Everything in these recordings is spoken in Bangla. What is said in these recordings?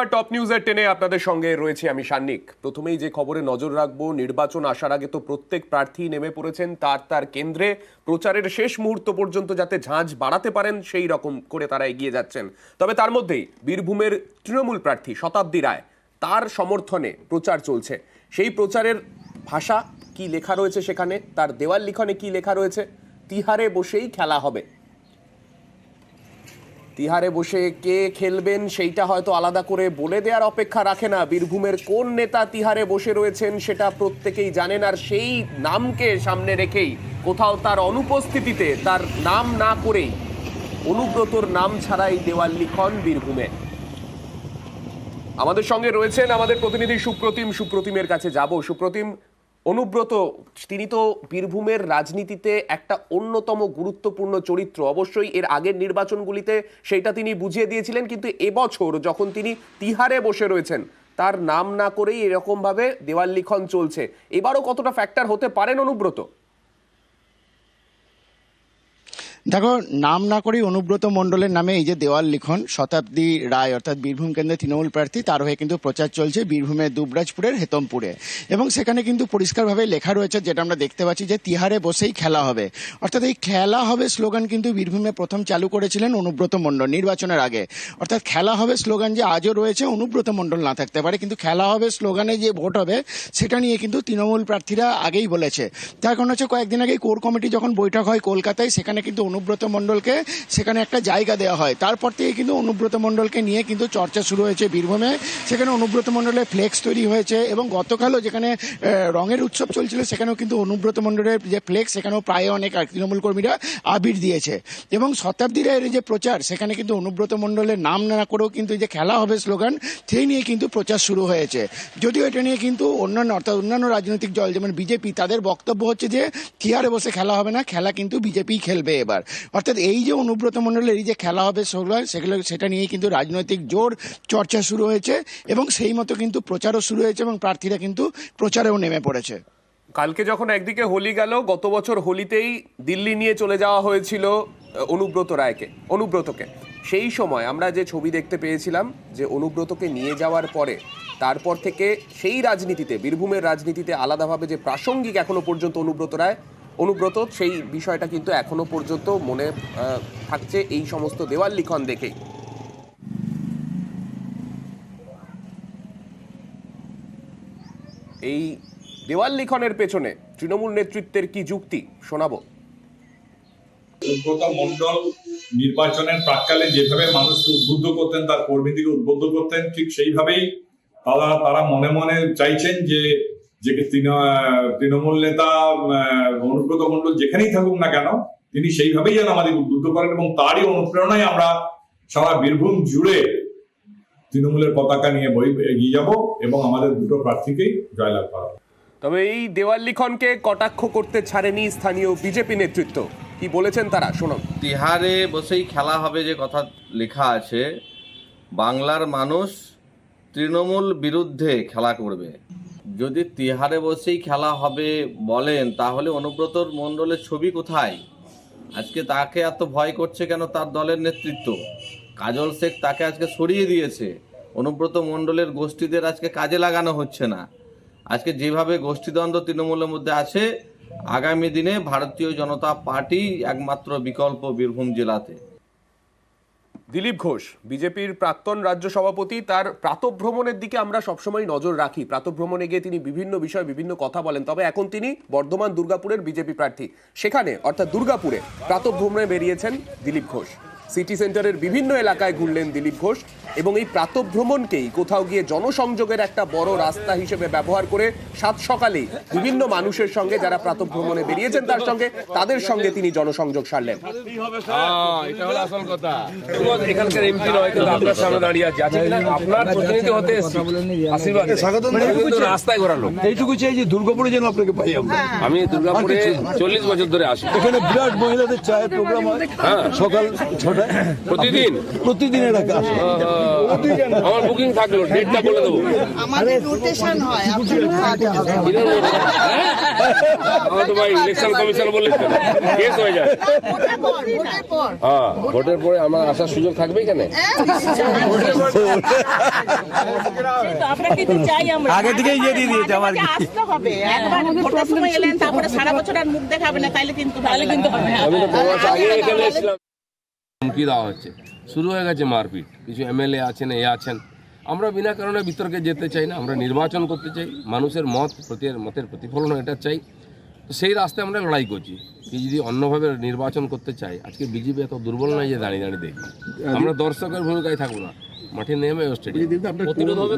নমস্কার টপ নিউজের টেনে আপনাদের সঙ্গে রয়েছে আমি সান্নিক। প্রথমেই যে খবরে নজর রাখব, নির্বাচন আসার আগে তো প্রত্যেক প্রার্থী নেমে পড়েছেন, তার তার কেন্দ্রে। প্রচারের শেষ মুহূর্ত পর্যন্ত যাতে ঝাঁঝ বাড়াতে পারেন, সেই রকম করে তারা এগিয়ে যাচ্ছেন। তবে তার মধ্যেই বীরভূমের তৃণমূল প্রার্থী শতাব্দী রায়, তার সমর্থনে প্রচার চলছে। সেই প্রচারের ভাষা কি লেখা রয়েছে সেখানে? তার দেওয়াল লিখনে কি লেখা রয়েছে? তিহারে বসেই খেলা হবে। তিহারে বসে কে খেলবেন সেইটা হয়তো আলাদা করে বলে দেওয়ার অপেক্ষা রাখে না। বীরভূমের কোন নেতা তিহারে বসে রয়েছেন সেটা প্রত্যেকেই জানেন, আর সেই নামকে সামনে রেখেই কোথাও তার অনুপস্থিতিতে তার নাম না করেই অনুব্রতর নাম ছাড়াই দেওয়াল লিখন বীরভূমে। আমাদের সঙ্গে রয়েছেন আমাদের প্রতিনিধি সুপ্রতিম। সুপ্রতিমের কাছে যাব। সুপ্রতিম অনুব্রত, তিনি তো বীরভূমের রাজনীতিতে একটা অন্যতম গুরুত্বপূর্ণ চরিত্র। অবশ্যই এর আগের নির্বাচনগুলিতে সেইটা তিনি বুঝিয়ে দিয়েছিলেন, কিন্তু এবছর যখন তিনি তিহারে বসে রয়েছেন, তার নাম না করেই এরকমভাবে দেওয়াল লিখন চলছে। এবারও কতটা ফ্যাক্টর হতে পারেন অনুব্রত? দেখো, নাম না করেই অনুব্রত মণ্ডলের নামে এই যে দেওয়াল লিখন, শতাব্দী রায় অর্থাৎ বীরভূম কেন্দ্রের তৃণমূল প্রার্থী, তার হয়ে কিন্তু প্রচার চলছে বীরভূমের দুবরাজপুরের হেতমপুরে। এবং সেখানে কিন্তু পরিষ্কারভাবে লেখা রয়েছে, যেটা আমরা দেখতে পাচ্ছি যে তিহারে বসেই খেলা হবে। অর্থাৎ এই খেলা হবে স্লোগান কিন্তু বীরভূমে প্রথম চালু করেছিলেন অনুব্রত মণ্ডল নির্বাচনের আগে। অর্থাৎ খেলা হবে স্লোগান যে আজও রয়েছে, অনুব্রত মণ্ডল না থাকতে পারে, কিন্তু খেলা হবে স্লোগানে যে ভোট হবে, সেটা নিয়ে কিন্তু তৃণমূল প্রার্থীরা আগেই বলেছে। তার কারণ হচ্ছে কয়েকদিন আগেই কোর কমিটি যখন বৈঠক হয় কলকাতায়, সেখানে কিন্তু অনুব্রত মণ্ডলকে সেখানে একটা জায়গা দেওয়া হয়। তারপর থেকে কিন্তু অনুব্রত মণ্ডলকে নিয়ে কিন্তু চর্চা শুরু হয়েছে বীরভূমে। সেখানে অনুব্রত মণ্ডলের ফ্লেক্স তৈরি হয়েছে এবং গতকালও যেখানে রঙের উৎসব চলছিল, সেখানেও কিন্তু অনুব্রত মণ্ডলের যে ফ্লেক্স, সেখানেও প্রায় অনেক তৃণমূল কর্মীরা আবির দিয়েছে। এবং শতাব্দী রায়ের যে প্রচার, সেখানে কিন্তু অনুব্রত মণ্ডলের নাম না করেও কিন্তু যে খেলা হবে স্লোগান, সেই নিয়ে কিন্তু প্রচার শুরু হয়েছে। যদিও এটা নিয়ে কিন্তু অন্যান্য, অর্থাৎ অন্যান্য রাজনৈতিক দল, যেমন বিজেপি, তাদের বক্তব্য হচ্ছে যে থিয়ারে বসে খেলা হবে না? খেলা কিন্তু বিজেপি খেলবে এবার। অর্থাৎ এই যে অনুব্রত মণ্ডলের এই যে খেলা হবে স্লোগান সেগুলো, সেটা নিয়ে কিন্তু রাজনৈতিক জোর চর্চা শুরু হয়েছে এবং সেই মতো কিন্তু প্রচারও শুরু হয়েছে এবং প্রার্থীরা কিন্তু প্রচারেও নেমে পড়েছে। কালকে যখন একদিকে হোলি গেল, গত বছর হোলিতেই দিল্লি নিয়ে চলে যাওয়া হয়েছিল অনুব্রত রায়কে, অনুব্রতকে। সেই সময় আমরা যে ছবি দেখতে পেয়েছিলাম যে অনুব্রতকে নিয়ে যাওয়ার পরে, তারপর থেকে সেই রাজনীতিতে, বীরভূমের রাজনীতিতে আলাদাভাবে যে প্রাসঙ্গিক এখনও পর্যন্ত অনুব্রত রায় অনুব্রত, সেই বিষয়টা কিন্তু এখনও পর্যন্ত মনে থাকছে এই সমস্ত দেওয়াল লিখন দেখেই। এই দেওয়াল লিখনের পেছনে তৃণমূল নেতৃত্বের কি যুক্তি, শোনাবো। সুব্রত মন্ডল নির্বাচনের প্রাককালে যেভাবে মানুষকে উদ্বুদ্ধ করতেন, তার কর্মীদেরকে উদ্বুদ্ধ করতেন, ঠিক সেইভাবেই তারা তারা মনে মনে চাইছেন যে যে তৃণমূল নেতা অনুব্রত মন্ডল যেখানেই থাকুক না কেন তিনি সেইভাবেই যেন আমাদের উদ্বুদ্ধ করেন এবং তারই অনুপ্রেরণায় আমরা সারা বীরভূম জুড়ে তৃণমূলের পতাকা নিয়ে বই এগিয়ে যাব এবং আমাদের দুটো প্রার্থীকেই জয়লাভ করাবো তবে এই দেওয়াল লিখনকে কটাক্ষ করতে ছাড়েনি স্থানীয় বিজেপি নেতৃত্ব। কি বলেছেন তারা? শুনুন। তিহারে বসেই খেলা হবে যে কথা লেখা আছে। বাংলার মানুষ তৃণমূল বিরুদ্ধে খেলা করবে। যদি তিহারে বসেই খেলা হবে বলেন, তাহলে অনুব্রতর মণ্ডলের ছবি কোথায়? আজকে তাকে এত ভয় করছে কেন তার দলের নেতৃত্ব? কাজল শেখ তাকে আজকে সরিয়ে দিয়েছে। অনুব্রত মণ্ডলের গোষ্ঠীদের আজকে কাজে লাগানো হচ্ছে না। আজকে যেভাবে গোষ্ঠীদ্বন্দ্ব তৃণমূলের মধ্যে আছে, আগামী দিনে ভারতীয় জনতা পার্টি একমাত্র বিকল্প বীরভূম জেলাতে। দিলীপ ঘোষ, বিজেপির প্রাক্তন রাজ্য সভাপতি, তার প্রাতভ্রমণের দিকে আমরা সবসময় নজর রাখি। প্রাতভ্রমণে গিয়ে তিনি বিভিন্ন বিষয়ে বিভিন্ন কথা বলেন। তবে এখন তিনি বর্ধমান দুর্গাপুরের বিজেপি প্রার্থী। সেখানে, অর্থাৎ দুর্গাপুরে, প্রাতভ্রমণে বেরিয়েছেন দিলীপ ঘোষ। সিটি সেন্টারের বিভিন্ন এলাকায় ঘুরলেন দিলীপ ঘোষ এবং এই প্রাতভ্রমণকেই কোথাও গিয়ে জনসংযোগের একটা বড় রাস্তা হিসেবে ব্যবহার করে সাত সকালেই বিভিন্ন মানুষের সঙ্গে যারা প্রাতভ্রমণে বেরিয়েছেন তার সঙ্গে তাদের সঙ্গে তিনি জনসংযোগ সারলেন। হ্যাঁ, এটা হলো আসল কথা। এখানকার এমপি নয় কিন্তু আপনার সামনে দাঁড়িয়ে আছে। আছে আপনার প্রতিনিধি হতে আশীর্বাদ। রাস্তায় ঘোরালো। এইটুকু চাই যে দুর্গাপুরে যেন আপনাকে পাই আমরা। আমি দুর্গাপুরে চল্লিশ বছর ধরে আসি। এখানে বিরাট মহিলাদের চায়ের প্রোগ্রাম হয়। হ্যাঁ। সকাল ছটা প্রতিদিন? প্রতিদিন এটা কাজ আমার বুকিং থাকল ডেটটা বলে দেবো। আমাদের রোটেশন হয় আমার তো ভাই ইলেকশন কমিশন বললে কেস হয়ে যায়। হ্যাঁ ভোটের পরে আমার আসার সুযোগ থাকবে আমরা। আগে থেকেই ইয়ে দিয়ে দিয়েছে আমার আসতে হবে। একবার ভোটের সময় এলেন তারপরে সারা বছর আর মুখ দেখাবে না তাইলে কিন্তু তাহলে কিন্তু হবে আমি তো আগে এখানে এসেছিলাম। হুমকি দেওয়া হচ্ছে। শুরু হয়ে গেছে মারপিট। কিছু এমএলএ আছেন এ আছেন। আমরা বিনা কারণে বিতর্কে যেতে চাই না আমরা নির্বাচন করতে চাই মানুষের মত প্রতি মতের প্রতিফলন এটা চাই। তো সেই রাস্তায় আমরা লড়াই করছি। কি যদি অন্যভাবে নির্বাচন করতে চাই আজকে বিজেপি এত দুর্বল নয় যে দাঁড়িয়ে দাঁড়িয়ে দেখি আমরা দর্শকের ভূমিকায় থাকব না। মাঠে নেমে স্টেডিয়াম প্রতিরোধ হবে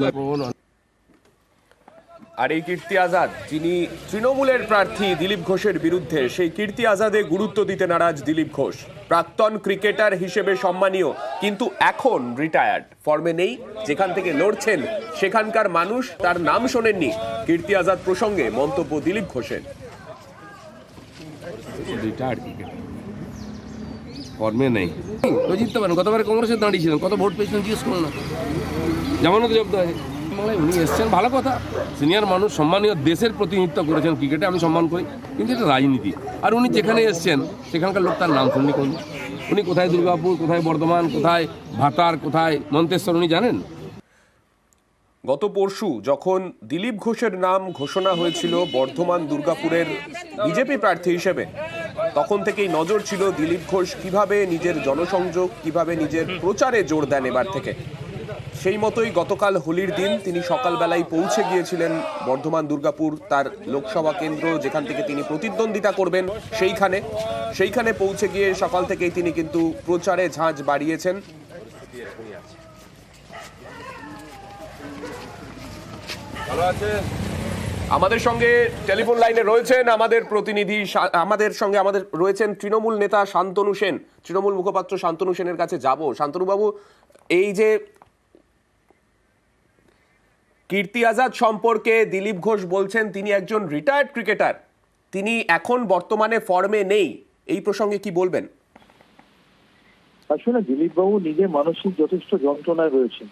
আর এই কীর্তি আজাদ যিনি তৃণমূলের প্রার্থী দিলীপ ঘোষের বিরুদ্ধে সেই কীর্তি আজাদে গুরুত্ব দিতে নারাজ দিলীপ ঘোষ। প্রাক্তন ক্রিকেটার হিসেবে সম্মানীয় কিন্তু এখন রিটায়ার্ড ফর্মে নেই যেখান থেকে লড়ছেন সেখানকার মানুষ তার নাম শোনেননি। কীর্তি আজাদ প্রসঙ্গে মন্তব্য দিলীপ ঘোষের। রিটায়ার্ড ফর্মে নেই। তো জিততে পারেন গতবারে কংগ্রেসে দাঁড়িয়েছিলেন কত ভোট পেয়েছিলেন জিজ্ঞেস করুন না। যেমনও তো জব্দ আছে উনি এসছেন। ভালো কথা। সিনিয়র মানুষ, সম্মানীয় দেশের প্রতিনিধিত্ব করেছেন ক্রিকেটে, আমি সম্মান করি। কিন্তু এটা রাজনীতি। আর উনি যেখানে এসছেন, সেখানকার লোক তার নাম শুননি কোন উনি কোথায় দুর্গাপুর, কোথায় বর্ধমান, কোথায় ভাতার কোথায় মন্তেশ্বর, উনি জানেন? গত পরশু যখন দিলীপ ঘোষের নাম ঘোষণা হয়েছিল বর্ধমান দুর্গাপুরের বিজেপি প্রার্থী হিসেবে, তখন থেকেই নজর ছিল দিলীপ ঘোষ কীভাবে নিজের জনসংযোগ, কীভাবে নিজের প্রচারে জোর দেন এবার থেকে। সেই মতোই গতকাল হোলির দিন তিনি সকালবেলায় পৌঁছে গিয়েছিলেন বর্ধমান দুর্গাপুর তার লোকসভা কেন্দ্র যেখান থেকে তিনি প্রতিদ্বন্দ্বিতা করবেন সেইখানে। সেইখানে পৌঁছে গিয়ে সকাল থেকেই তিনি কিন্তু প্রচারে ঝাঁঝ বাড়িয়েছেন। আমাদের সঙ্গে টেলিফোন লাইনে রয়েছেন আমাদের প্রতিনিধি আমাদের সঙ্গে আমাদের রয়েছেন তৃণমূল নেতা শান্তনু সেন। তৃণমূল মুখপাত্র শান্তনু সেনের কাছে যাব। শান্তনুবাবু এই যে কীর্তি আজাদ সম্পর্কে দিলীপ ঘোষ বলছেন, তিনি একজন রিটায়ার্ড ক্রিকেটার তিনি এখন বর্তমানে ফর্মে নেই। এই প্রসঙ্গে কি বলবেন? আসলে দিলীপ বাবু নিজে মানসিক যথেষ্ট যন্ত্রণায় রয়েছেন।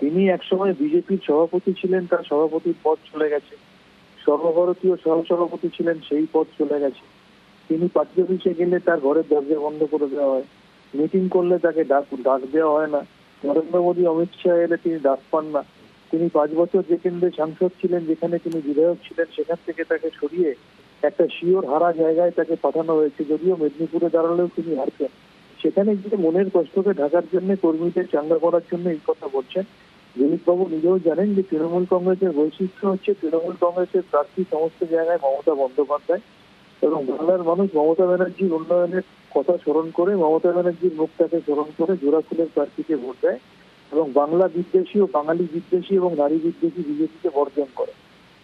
তিনি একসময় বিজেপির সভাপতি ছিলেন, তার সভাপতির পদ চলে গেছে। সর্বভারতীয় সহসভাপতি ছিলেন, সেই পদ চলে গেছে। তিনি পার্টি অফিসে গেলে তার ঘরের দরজা বন্ধ করে দেওয়া হয়। মিটিং করলে তাকে ডাক ডাক দেওয়া হয় না। নরেন্দ্র মোদী, অমিত শাহ এলে তিনি ডাক পান না। তিনি পাঁচ বছর যে কেন্দ্রে সাংসদ ছিলেন, যেখানে তিনি বিধায়ক ছিলেন, সেখান থেকে তাকে সরিয়ে একটা শিওর হারা জায়গায় তাকে পাঠানো হয়েছে। যদিও মেদিনীপুরে দাঁড়ালেও তিনি হারছেন সেখানে গিয়ে মনের কষ্টকে ঢাকার জন্য, কর্মীদের চাঙ্গা করার জন্য এই কথা বলছেন। দিলীপ বাবু নিজেও জানেন যে তৃণমূল কংগ্রেসের বৈশিষ্ট্য হচ্ছে, তৃণমূল কংগ্রেসের প্রার্থী সমস্ত জায়গায় মমতা বন্দ্যোপাধ্যায় এবং বাংলার মানুষ মমতা ব্যানার্জির উন্নয়নের কথা স্মরণ করে, মমতা ব্যানার্জির মুখটাকে স্মরণ করে জোড়াফুলের প্রার্থীকে ভোট দেয়। এবং বাংলা বিদ্বেষী ও বাঙালি বিদ্বেষী এবং নারী বিদ্বেষী বিজেপিকে বর্জন করে।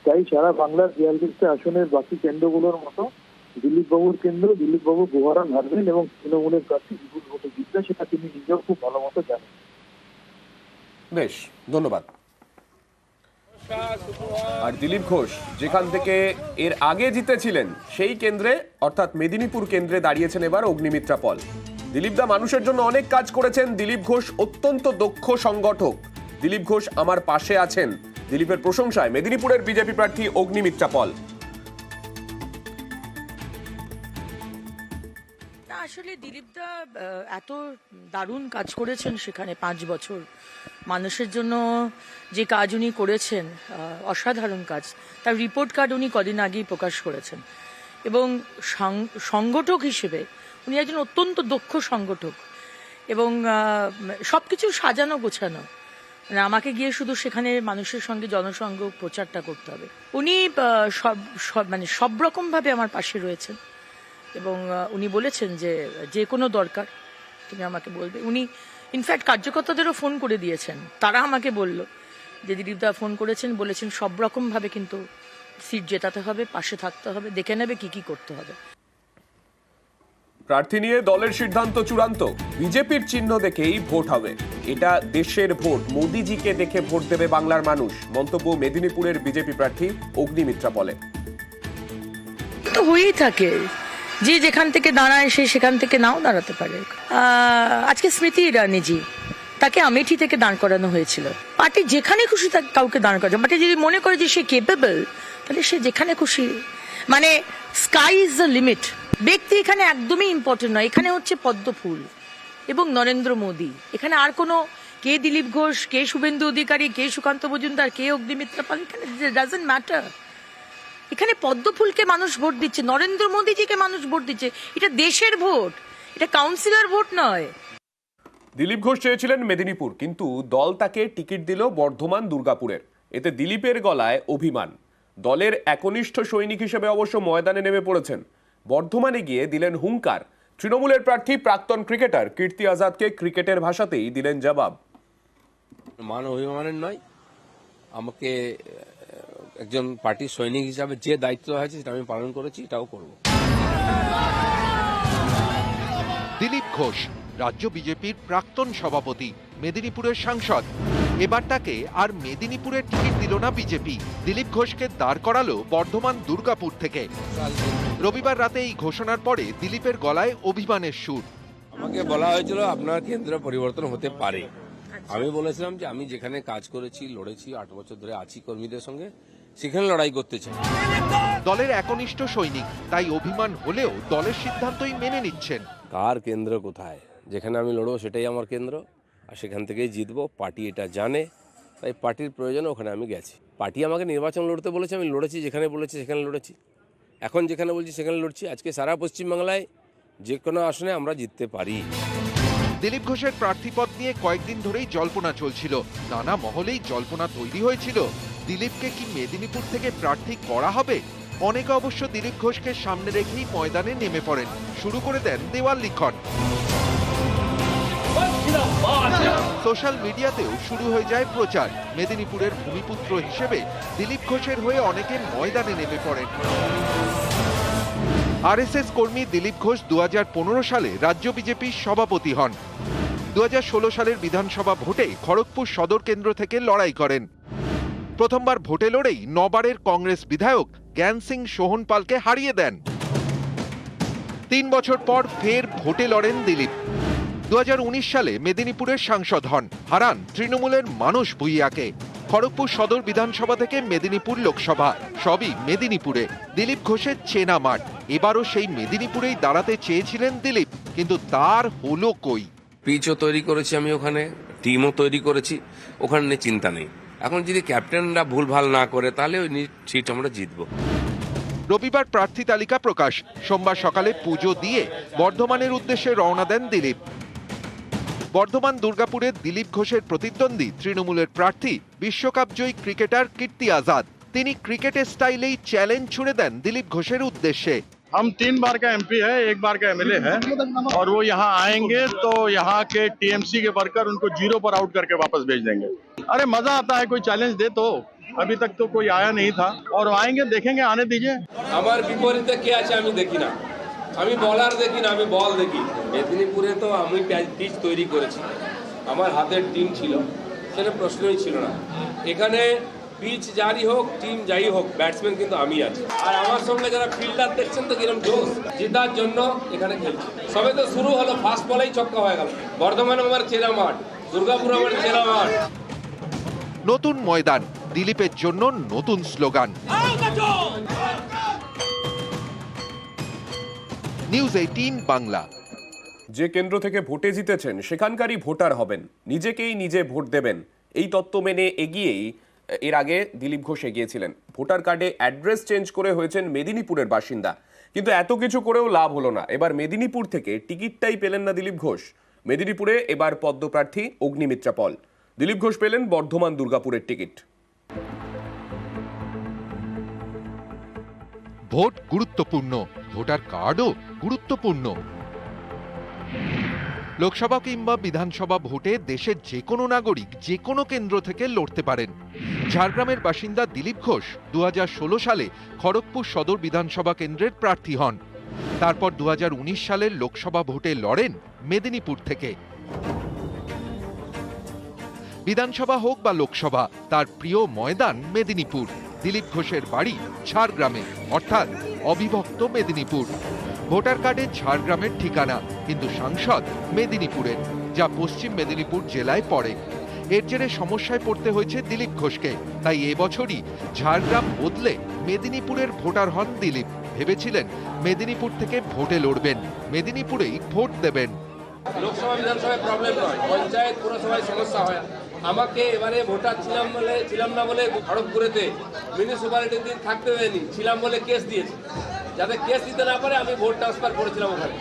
তাই সারা বাংলার বিয়াল্লিশটা আসনের বাকি কেন্দ্রগুলোর মতো দিলীপ বাবুর কেন্দ্র দিলীপ বাবু গোহারান হারবেন এবং তৃণমূলের প্রার্থী বিপুল ভোটে জিতবে সেটা তিনি নিজেও খুব ভালো মতো জানেন। বেশ, ধন্যবাদ। আর দিলীপ ঘোষ, যেখান থেকে এর আগে জিতেছিলেন, সেই কেন্দ্রে, অর্থাৎ মেদিনীপুর কেন্দ্রে দাঁড়িয়েছেন এবার অগ্নিমিত্রা পল। দিলীপ দা মানুষের জন্য অনেক কাজ করেছেন। দিলীপ ঘোষ অত্যন্ত দক্ষ সংগঠক। দিলীপ ঘোষ আমার পাশে আছেন। দিলীপের প্রশংসায় মেদিনীপুরের বিজেপি প্রার্থী অগ্নিমিত্রা পল। আসলে দিলীপদা এত দারুণ কাজ করেছেন সেখানে পাঁচ বছর। মানুষের জন্য যে কাজ উনি করেছেন অসাধারণ কাজ। তার রিপোর্ট কার্ড উনি কদিন আগেই প্রকাশ করেছেন। এবং সংগঠক হিসেবে উনি একজন অত্যন্ত দক্ষ সংগঠক এবং সব কিছু সাজানো গোছানো। মানে আমাকে গিয়ে শুধু সেখানে মানুষের সঙ্গে জনসংঘ প্রচারটা করতে হবে। উনি সব মানে সব রকমভাবে আমার পাশে রয়েছেন এবং উনি বলেছেন যে যে কোনো দরকার তুমি আমাকে বলবে। উনি ইনফ্যাক্ট কার্যকর্তাদেরও ফোন করে দিয়েছেন। তারা আমাকে বলল যে দিলীপদা ফোন করেছেন, বলেছেন সব রকমভাবে কিন্তু সিট জেতাতে হবে, পাশে থাকতে হবে, দেখে নেবে কি কি করতে হবে। প্রার্থী নিয়ে দলের সিদ্ধান্ত চূড়ান্ত। বিজেপির চিহ্ন দেখেই ভোট হবে। এটা দেশের ভোট। মোদিজিকে দেখে ভোট দেবে বাংলার মানুষ, মন্তব্য মেদিনীপুরের বিজেপি প্রার্থী অগ্নিমিত্রা বলে তো হয়েই থাকে। যে যেখান থেকে দাঁড়ায়, সে সেখান থেকে নাও দাঁড়াতে পারে। আজকে স্মৃতি ইরানিজি, তাকে আমেঠি থেকে দাঁড় করানো হয়েছিল। পার্টি যেখানে খুশি তাকে কাউকে দাঁড় করা পার্টি যদি মনে করে যে সে কেপেবল তাহলে সে যেখানে খুশি মানে স্কাই ইজ দ্য লিমিট ব্যক্তি এখানে একদমই ইম্পর্টেন্ট নয়। এখানে হচ্ছে পদ্ম ফুল এবং নরেন্দ্র মোদী। এখানে আর কোনো কে দিলীপ ঘোষ, কে শুভেন্দু অধিকারী, কে সুকান্ত মজুমদার, কে অগ্নিমিত্রা পাল, এখানে ডাজেন্ট ম্যাটার এখানে পদ্ম ফুলকে মানুষ ভোট দিচ্ছে, নরেন্দ্র মোদীজিকে মানুষ ভোট দিচ্ছে। এটা দেশের ভোট, এটা কাউন্সিলর ভোট নয়। দিলীপ ঘোষ চেয়েছিলেন মেদিনীপুর, কিন্তু দল তাকে টিকিট দিল বর্ধমান দুর্গাপুরের। এতে দিলীপের গলায় অভিমান। দলের একনিষ্ঠ সৈনিক হিসেবে অবশ্য ময়দানে নেমে পড়েছেন। বর্ধমানে গিয়ে দিলেন হুঙ্কার। তৃণমূলের প্রার্থী প্রাক্তন ক্রিকেটার কীর্তি আজাদকে ক্রিকেটের ভাষাতেই দিলেন জবাব। মান অভিমানের নয় আমাকে একজন পার্টির সৈনিক হিসাবে যে দায়িত্ব আছে সেটা আমি পালন করেছি এটাও করব। দিলীপ ঘোষ রাজ্য বিজেপির প্রাক্তন সভাপতি মেদিনীপুরের সাংসদ। এবার তাকে আর মেদিনীপুরের টিকিট দিল না বিজেপি। দিলীপ ঘোষকে দাঁড় করালো বর্ধমান দুর্গাপুর থেকে। রবিবার রাতে এই ঘোষণার পরে দিলীপের গলায় অভিমানের সুর। আমাকে বলা হয়েছিল আপনার কেন্দ্র পরিবর্তন হতে পারে। আমি বলেছিলাম যে আমি যেখানে কাজ করেছি লড়েছি আট বছর ধরে আছি কর্মীদের সঙ্গে সেখানে লড়াই করতে চাই। দলের একনিষ্ঠ সৈনিক তাই অভিমান হলেও দলের সিদ্ধান্তই মেনে নিচ্ছেন। কার কেন্দ্র কোথায়? যেখানে আমি লড়বো সেটাই আমার কেন্দ্র। আর সেখান থেকেই জিতবো পার্টি এটা জানে তাই পার্টির প্রয়োজনে ওখানে আমি গেছি। পার্টি আমাকে নির্বাচন লড়তে বলেছে আমি লড়েছি যেখানে বলেছি সেখানে লড়েছি। এখন যেখানে বলছি সেখানে লড়ছি। আজকে সারা পশ্চিমবাংলায় যে কোনো আসনে আমরা জিততে পারি। দিলীপ ঘোষের প্রার্থীপদ নিয়ে কয়েকদিন ধরেই জল্পনা চলছিল। নানা মহলেই জল্পনা তৈরি হয়েছিল। দিলীপকে কি মেদিনীপুর থেকে প্রার্থী করা হবে? অনেকে অবশ্য দিলীপ ঘোষকে সামনে রেখেই ময়দানে নেমে পড়েন। শুরু করে দেন দেওয়াল লিখন। সোশ্যাল মিডিয়াতেও শুরু হয়ে যায় প্রচার। মেদিনীপুরের ভূমিপুত্র হিসেবে দিলীপ ঘোষের হয়ে অনেকে ময়দানে নেমে পড়েন। আরএসএস কর্মী দিলীপ ঘোষ দু হাজার পনেরো সালে রাজ্য বিজেপির সভাপতি হন। দু হাজার ষোলো সালের বিধানসভা ভোটে খড়গপুর সদর কেন্দ্র থেকে লড়াই করেন। প্রথমবার ভোটে লড়েই নবারের কংগ্রেস বিধায়ক জ্ঞান সিং সোহন পালকে হারিয়ে দেন। তিন বছর পর ফের ভোটে লড়েন দিলীপ। দু হাজার উনিশ সালে মেদিনীপুরের সাংসদ হন। হারান তৃণমূলের মানুষ ভুইয়াকে। খড়গপুর সদর বিধানসভা থেকে মেদিনীপুর লোকসভা। সবই মেদিনীপুরে। দিলীপ ঘোষের চেনা মাঠ। এবারও সেই মেদিনীপুরেই দাঁড়াতে চেয়েছিলেন দিলীপ কিন্তু তার হলো কই? পিচও তৈরি করেছি আমি ওখানে টিমও তৈরি করেছি ওখানে চিন্তা নেই। এখন যদি ক্যাপ্টেনরা ভুলভাল না করে তাহলে ওই সিট আমরা জিতবো। রবিবার প্রার্থী তালিকা প্রকাশ। সোমবার সকালে পুজো দিয়ে বর্ধমানের উদ্দেশ্যে রওনা দেন দিলীপ। বর্ধমান দুর্গাপুরে দিলীপ ঘোষের প্রতিদ্বন্দ্বী তৃণমূলের প্রার্থী বিশ্বকাপ জয়ী ক্রিকেটার কীর্তি আজাদ তিনি ক্রিকেটের স্টাইলেই চ্যালেঞ্জ ছুড়ে দেন দিলীপ ঘোষের উদ্দেশ্যে हम तीन बार का एमपी है एक बार का एमएलए है और वो यहाँ आएंगे तो यहाँ के टीएमसी के वर्कर उनको जीरो पर आउट करके वापस भेज देंगे अरे मजा आता है कोई चैलेंज दे तो अभी तक तो कोई आया नहीं था और आएंगे देखेंगे आने दीजिए আমার বিপরীতে কে আছে আমি দেখি না আমি বলার দেখি না আমি বল দেখি। মেদিনীপুরে তো আমি পিচ তৈরি করেছি। আমার হাতের টিম ছিল সেটা প্রশ্নই ছিল না। এখানে পিচ যারই হোক টিম যাই হোক ব্যাটসম্যান কিন্তু আমি আছি। আর আমার সঙ্গে যারা ফিল্ডার দেখছেন তো কিরম জোশ? জেতার জন্য এখানে খেলছি। সবে তো শুরু হলো ফার্স্ট বলেই ছক্কা হয়ে গেল। বর্ধমান আমার চেরা মাঠ দুর্গাপুর আমার চেরা মাঠ। নতুন ময়দান দিলীপের জন্য নতুন স্লোগান। নিউজ এইটিন বাংলা যে কেন্দ্র থেকে ভোটে জিতেছেন, সেখানকারই ভোটার হবেন। নিজেকেই নিজে ভোট দেবেন। এই তত্ত্ব মেনে এগিয়েই, এর আগে দিলীপ ঘোষ এগিয়েছিলেন। ভোটার কার্ডে অ্যাড্রেস চেঞ্জ করে হয়েছেন মেদিনীপুরের বাসিন্দা। কিন্তু এত কিছু করেও লাভ হলো না। এবার মেদিনীপুর থেকে টিকিটটাই পেলেন না দিলীপ ঘোষ। মেদিনীপুরে এবার পদ্মপ্রার্থী অগ্নিমিত্রা পল। দিলীপ ঘোষ পেলেন বর্ধমান দুর্গাপুরের টিকিট। ভোট গুরুত্বপূর্ণ। ভোটার কার্ডও গুরুত্বপূর্ণ। লোকসভা কিংবা বিধানসভা ভোটে দেশের যে কোনো নাগরিক যে কোনো কেন্দ্র থেকে লড়তে পারেন। ঝাড়গ্রামের বাসিন্দা দিলীপ ঘোষ দু হাজার ষোলো সালে খড়গপুর সদর বিধানসভা কেন্দ্রের প্রার্থী হন। তারপর দু হাজার উনিশ সালের লোকসভা ভোটে লড়েন মেদিনীপুর থেকে। বিধানসভা হোক বা লোকসভা, তার প্রিয় ময়দান মেদিনীপুর। দিলীপ ঘোষের বাড়ি ঝাড়গ্রামে, অর্থাৎ অবিভক্ত মেদিনীপুর। ভোটার কার্ডে ঝাড়গ্রামের ঠিকানা, কিন্তু সাংসদ মেদিনীপুরের, যা পশ্চিম মেদিনীপুর জেলায় পড়ে। এর জেরে সমস্যায় পড়তে হয়েছে দিলীপ ঘোষকে। তাই এবছরই ঝাড়গ্রাম বদলে মেদিনীপুরের ভোটার হন দিলীপ। ভেবেছিলেন মেদিনীপুর থেকে ভোটে লড়বেন, মেদিনীপুরেই ভোট দেবেন। লোকসভা বিধানসভায় প্রবলেম নয়, পঞ্চায়েত পুরসভায় সমস্যা হয়। আমাকে এবারে ভোটার ছিলাম বলে ছিলাম না বলে খড়গপুরেতে মিউনিসিপ্যালিটির দিন থাকতে হয়নি ছিলাম বলে কেস দিয়েছে। যাতে কেস দিতে না পারে আমি ভোট ট্রান্সফার করেছিলাম ওখানে।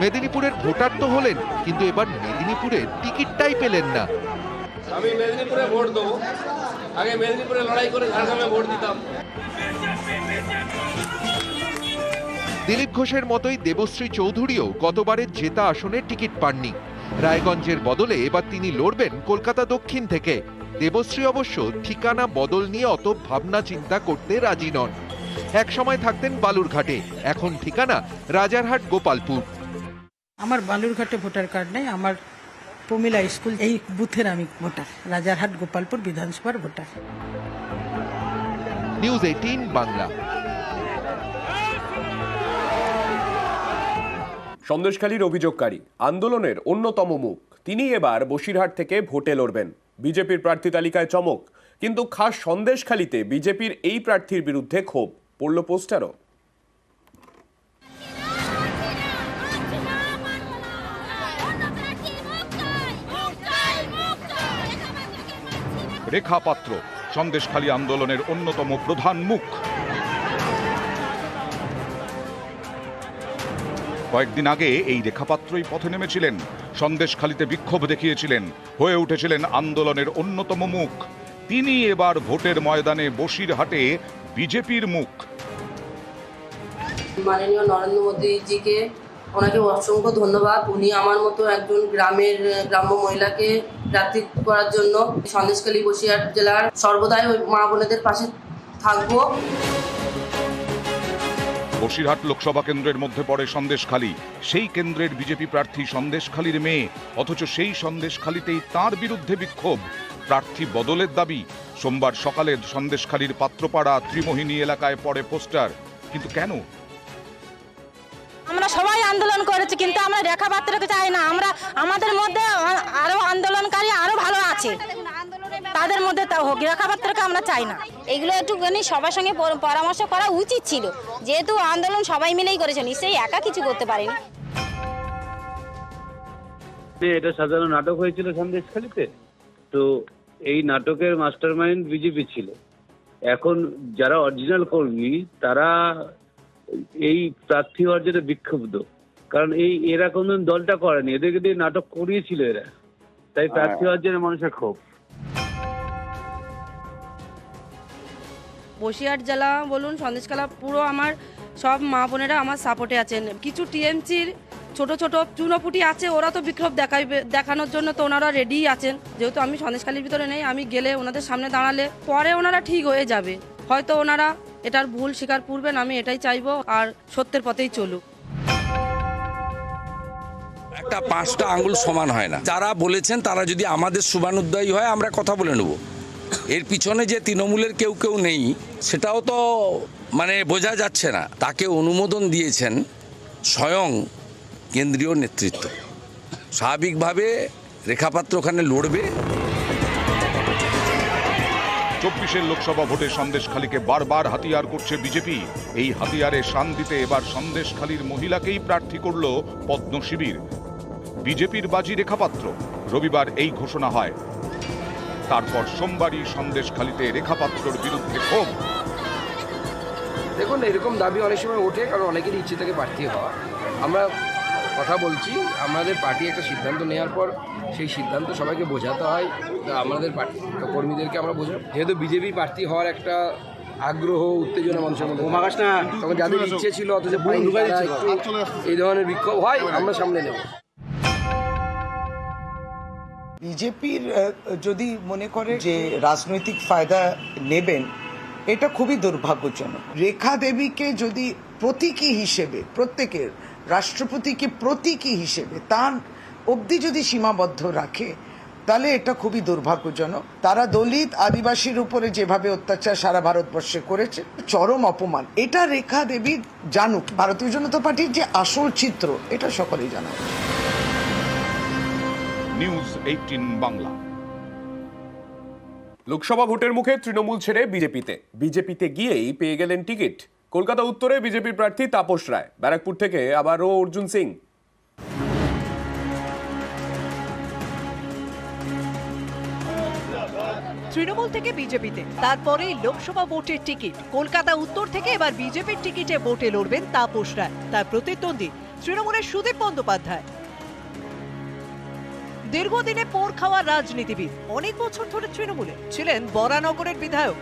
মেদিনীপুরের ভোটার তো হলেন কিন্তু এবার মেদিনীপুরের টিকিটটাই পেলেন না। আমি মেদিনীপুরে ভোট দেবো। আগে মেদিনীপুরে লড়াই করে ঝাড়গ্রামে ভোট দিতাম। দিলীপ ঘোষের মতোই দেবশ্রী চৌধুরীও গতবারের জেতা আসনে টিকিট পাননি। রায়গঞ্জের বদলে এবার তিনি লড়বেন কলকাতা দক্ষিণ থেকে। দেবশ্রী অবশ্য ঠিকানা বদল নিয়ে অত ভাবনা চিন্তা করতে রাজি নন। এক সময় থাকতেন বালুরঘাটে এখন ঠিকানা রাজারহাট গোপালপুর। আমার বালুরঘাটে ভোটার কার্ড নেই আমার প্রমিলা স্কুল এই বুথের আমি ভোটার রাজারহাট গোপালপুর বিধানসভার ভোটার। News eighteen Bangla. সন্দেশখালীর অভিযোগকারী। আন্দোলনের অন্যতম মুখ। তিনি এবার বসিরহাট থেকে ভোটে লড়বেন। বিজেপির প্রার্থী তালিকায় চমক। কিন্তু খাস সন্দেশখালীতে বিজেপির এই প্রার্থীর বিরুদ্ধে ক্ষোভ। পড়ল পোস্টারও। রেখা পাত্র, সন্দেশখালী আন্দোলনের অন্যতম প্রধান মুখ। কয়েকদিন আগে এই রেখাপাত্রই পথে নেমেছিলেন। সন্দেশখালিতে বিক্ষোভ দেখিয়েছিলেন। হয়ে উঠেছিলেন আন্দোলনের অন্যতম মুখ। তিনি এবার ভোটের ময়দানে বসিরহাটে বিজেপির মুখ। মাননীয় নরেন্দ্র মোদীজিকে ওনাকে অসংখ্য ধন্যবাদ। উনি আমার মতো একজন গ্রামের, গ্রাম্য মহিলাকে প্রার্থী করার জন্য সন্দেশখালী বসিরহাট জেলার সর্বদাই ওই মা বোনেদের পাশে থাকব। বসিরহাট লোকসভা কেন্দ্রের মধ্যে পড়ে সন্দেশখালী। সেই কেন্দ্রের বিজেপি প্রার্থী সন্দেশখালীর মেয়ে, অথচ সেই সন্দেশখালীতেই তার বিরুদ্ধে বিক্ষোভ। প্রার্থী বদলের দাবি, সোমবার সকালে সন্দেশখালীর পাত্রপাড়া ত্রিমোহিনী এলাকায় পড়ে পোস্টার। কিন্তু কেন? আমরা সবাই আন্দোলন করেছি, কিন্তু আমরা রেখা পাত্রকে চাই না। আমরা, আমাদের মধ্যে আরও আন্দোলনকারী আরও ভালো আছে। তাদের মধ্যে তা হোক রেখা পাত্রকে আমরা চাই না। এগুলো একটুখানি সবার সঙ্গে পরামর্শ করা উচিত ছিল। যেহেতু আন্দোলন সবাই মিলেই করেছে নিশ্চয়ই একা কিছু করতে পারেনি। এটা সাধারণ নাটক হয়েছিল সন্দেশখালিতে তো এই নাটকের মাস্টার মাইন্ড বিজেপি ছিল। এখন যারা অরিজিনাল কর্মী তারা এই প্রার্থী হওয়ার জন্য বিক্ষুব্ধ। কারণ এই এরা কোনদিন দলটা করেনি। এদেরকে দিয়ে নাটক করিয়েছিল এরা। তাই প্রার্থী হওয়ার জন্য মানুষের ক্ষোভ। বসিরহাট জেলা বলুন সন্দেশকালা পুরো আমার সব মা বোনেরা আমার সাপোর্টে আছেন। কিছু টিএমসির ছোট ছোট চুনোপুটি আছে, ওরা তো বিক্ষোভ দেখাইবে, দেখানোর জন্য তো ওনারা রেডি আছেন। যেহেতু আমি সন্দেশখালির ভিতরে নেই, আমি গেলে ওনাদের সামনে দাঁড়ালে পরে ওনারা ঠিক হয়ে যাবে। হয়তো ওনারা এটার ভুল স্বীকার করবেন, আমি এটাই চাইব, আর সত্যের পথেই চলুক। একটা পাঁচটা আঙ্গুল সমান হয় না। যারা বলেছেন তারা যদি আমাদের শুভানুদ্দায়ী হয়, আমরা কথা বলে নেব। এর পিছনে যে তৃণমূলের কেউ কেউ নেই, সেটাও তো মানে বোঝা যাচ্ছে না। তাকে অনুমোদন দিয়েছেন স্বয়ং কেন্দ্রীয় নেতৃত্ব। স্বাভাবিকভাবে রেখাপাত্র ওখানে লড়বে। চব্বিশের লোকসভা ভোটে সন্দেশখালীকে বারবার হাতিয়ার করছে বিজেপি। এই হাতিয়ারে শান দিতে এবার সন্দেশখালীর মহিলাকেই প্রার্থী করল পদ্ম শিবির। বিজেপির বাজি রেখাপাত্র। রবিবার এই ঘোষণা হয়। তারপর সোমবারই সন্দেশখালীতে রেখাপাত্রর বিরুদ্ধে ক্ষোভ। দেখুন এরকম দাবি অনেক সময় ওঠে কারণ অনেকেরই ইচ্ছে থাকে প্রার্থী হওয়া। আমরা কথা বলছি আমাদের পার্টি একটা সিদ্ধান্ত নেওয়ার পর সেই সিদ্ধান্ত সবাইকে বোঝাতে হয় তা আমাদের পার্টি কর্মীদেরকে আমরা বোঝাই। যেহেতু বিজেপি প্রার্থী হওয়ার একটা আগ্রহ উত্তেজনা মানুষের মধ্যে। তখন যাদের ইচ্ছে ছিল অথচ এই ধরনের বিক্ষোভ হয় আমরা সামনে নেব। বিজেপির যদি মনে করে যে রাজনৈতিক ফায়দা নেবেন, এটা খুবই দুর্ভাগ্যজনক। রেখা দেবীকে যদি প্রতীকী হিসেবে, প্রত্যেকের, রাষ্ট্রপতিকে প্রতীকী হিসেবে তার অবধি যদি সীমাবদ্ধ রাখে, তাহলে এটা খুবই দুর্ভাগ্যজনক। তারা দলিত আদিবাসীর উপরে যেভাবে অত্যাচার সারা ভারতবর্ষে করেছে, চরম অপমান। এটা রেখা দেবী জানুক। ভারতীয় জনতা পার্টির যে আসল চিত্র, এটা সকলেই জানা। উচিত। নিউজ এইটিন বাংলা লোকসভা ভোটের মুখে তৃণমূল ছেড়ে বিজেপিতে। বিজেপিতে গিয়েই পেয়ে গেলেন টিকিট। কলকাতা উত্তরে বিজেপির প্রার্থী তাপস রায়। ব্যারাকপুর থেকে আবারও অর্জুন সিং। তৃণমূল থেকে বিজেপিতে। তারপরেই লোকসভা ভোটের টিকিট। কলকাতা উত্তর থেকে এবার বিজেপির টিকিটে ভোটে লড়বেন তাপস রায়। তার প্রতিদ্বন্দ্বী তৃণমূলের সুদীপ বন্দ্যোপাধ্যায়। দীর্ঘদিনে পোর খাওয়া রাজনীতিবিদ। অনেক বছর ধরে তৃণমূলে ছিলেন বরানগরের বিধায়ক।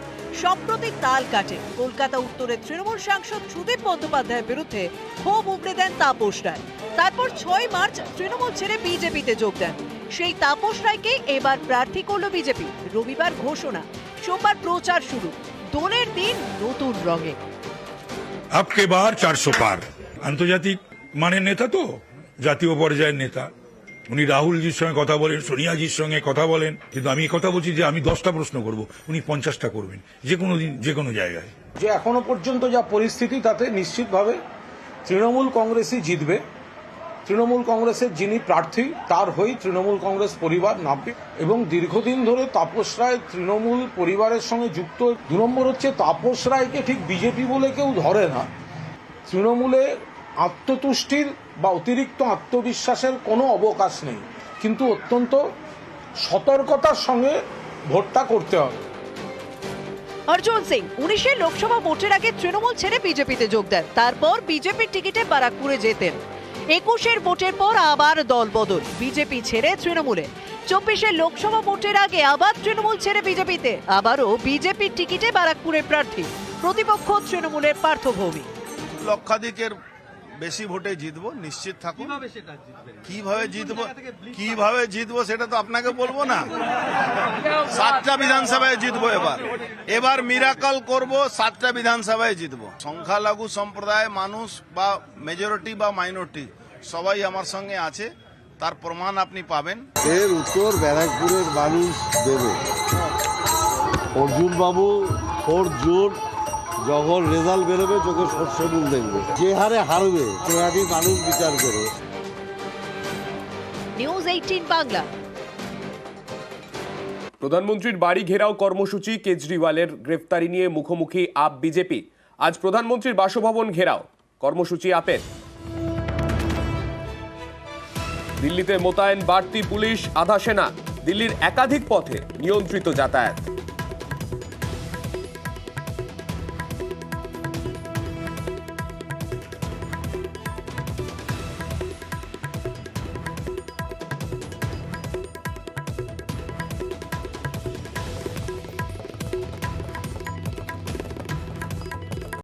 সম্প্রতি তাল কাটে। কলকাতা উত্তরের তৃণমূল সাংসদ সুদীপ বন্দ্যোপাধ্যায়ের বিরুদ্ধে ক্ষোভ উগড়ে দেন তাপস রায়। তারপর ছয় মার্চ তৃণমূল ছেড়ে বিজেপিতে যোগ দেন। সেই তাপস রায়কে এবার প্রার্থী করল বিজেপি। রবিবার ঘোষণা। সোমবার প্রচার শুরু। দোলের দিন নতুন রঙে। আপকে বার চারশো পার। আন্তর্জাতিক মানের নেতা তো। জাতীয় পর্যায়ের নেতা। উনি রাহুলজির সঙ্গে কথা বলেন, সোনিয়াজির সঙ্গে কথা বলেন, কিন্তু আমি কথা বলছি যে আমি দশটা প্রশ্ন করব, উনি পঞ্চাশটা করবেন, যে কোনো দিন, যে কোনো জায়গায়। যে এখনও পর্যন্ত যা পরিস্থিতি, তাতে নিশ্চিতভাবে তৃণমূল কংগ্রেসই জিতবে। তৃণমূল কংগ্রেসের যিনি প্রার্থী, তার হয়েই তৃণমূল কংগ্রেস পরিবার নামবে। এবং দীর্ঘদিন ধরে তাপস রায় তৃণমূল পরিবারের সঙ্গে যুক্ত, দু নম্বর হচ্ছে তাপস রায়কে ঠিক বিজেপি বলে কেউ ধরে না। তৃণমূলে আত্মতুষ্টির বা অতিরিক্ত আত্মবিশ্বাসের কোনো অবকাশ নেই। কিন্তু অত্যন্ত সতর্কতার সঙ্গে ভোটটা করতে হবে। অর্জুন সিং উনিশে লোকসভা ভোটের আগে তৃণমূল ছেড়ে বিজেপিতে যোগ দেন। তারপর বিজেপির টিকিটে বারাকপুরে যেতেন। একুশের ভোটের পর আবার দল বদল বিজেপি ছেড়ে তৃণমূলে। চব্বিশের লোকসভা ভোটের আগে আবার তৃণমূল ছেড়ে বিজেপিতে আবারও বিজেপির টিকিটে বারাকপুরের প্রার্থী। প্রতিপক্ষ তৃণমূলের পার্থভৌমিক। লক্ষাধিকের বেশি ভোটে জিতবো নিশ্চিত থাকুন। কীভাবে জিতবো কীভাবে জিতবো সেটা তো আপনাকে বলব না। সাতটা বিধানসভায় জিতবো এবার। এবার মিরাকল করব সাতটা বিধানসভায় জিতবো। সংখ্যালঘু সম্প্রদায় মানুষ বা মেজরিটি বা মাইনরিটি সবাই আমার সঙ্গে আছে। তার প্রমাণ আপনি পাবেন। এর উত্তর ব্যারাকপুরের মানুষ দেবে। অর্জুন বাবু ফোর জুন যখন রেজাল্ট বেরোবে চোখে সর্ষে ফুল দেখবে। যে হারে হারবে সেহাটি মানুষ বিচার করে। নিউজ এইটিন বাংলা প্রধানমন্ত্রীর বাড়ি ঘেরাও কর্মসূচি কেজরিওয়ালের গ্রেফতারি নিয়ে মুখোমুখি আপ বিজেপি। আজ প্রধানমন্ত্রীর বাসভবন ঘেরাও। কর্মসূচি আপের। দিল্লিতে মোতায়েন বাড়তি পুলিশ আধা সেনা। দিল্লির একাধিক পথে নিয়ন্ত্রিত যাতায়াত।